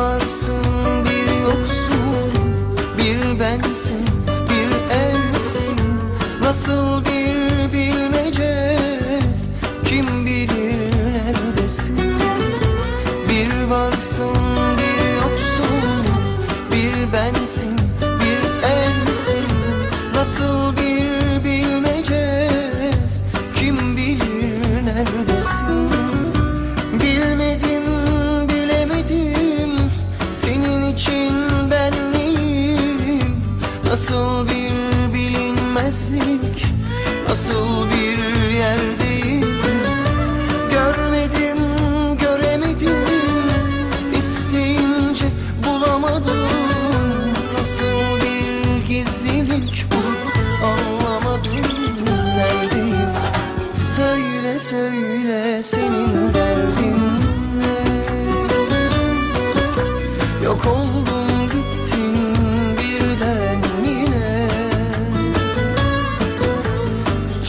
varsın bir yoksun Bir bensin bir elsin. Nasıl bir nasıl bir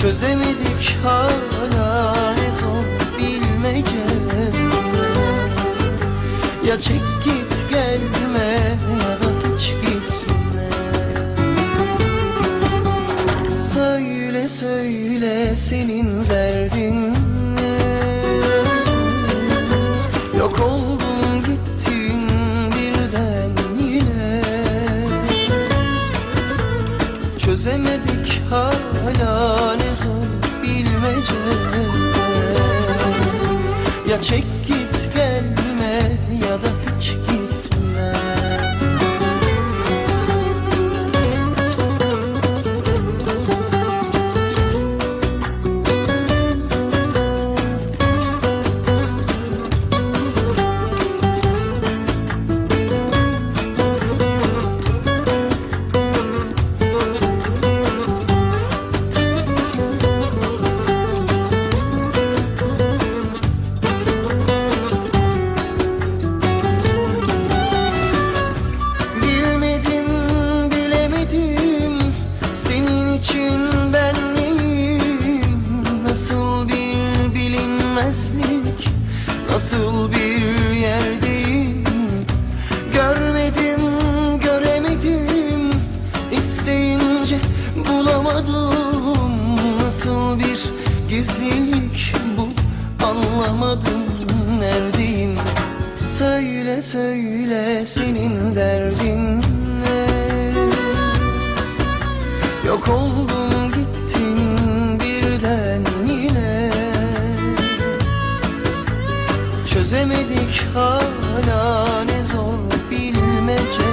Çözemedik hala ne zor bilmece. Ya çek git gelme ya da hiç gitme. Söyle söyle senin Çözemedik hala ne zor bilmece. Ya çek için ben neyim Nasıl bir bilinmezlik nasıl bir yerdeyim? Görmedim göremedim. İsteyince bulamadım. Nasıl bir gizlilik bu? Anlamadım neredeyim? Söyle söyle senin derdin Çözemedik hala ne zor bilmece.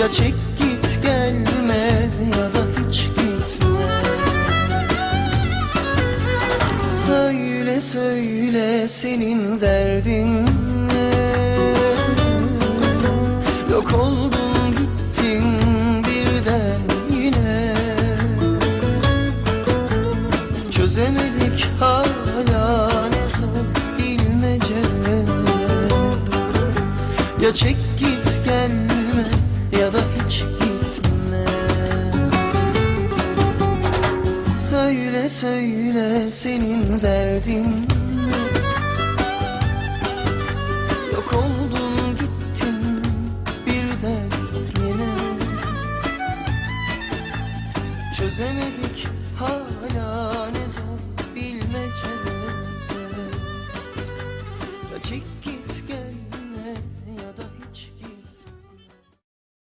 Ya çek git gelme ya da hiç gitme. Söyle söyle senin derdin ne? Yok oldun Ya çek git gelme ya da hiç gitme. Söyle söyle senin derdin ne? Yok oldun gittin birden yine Çözemedik hala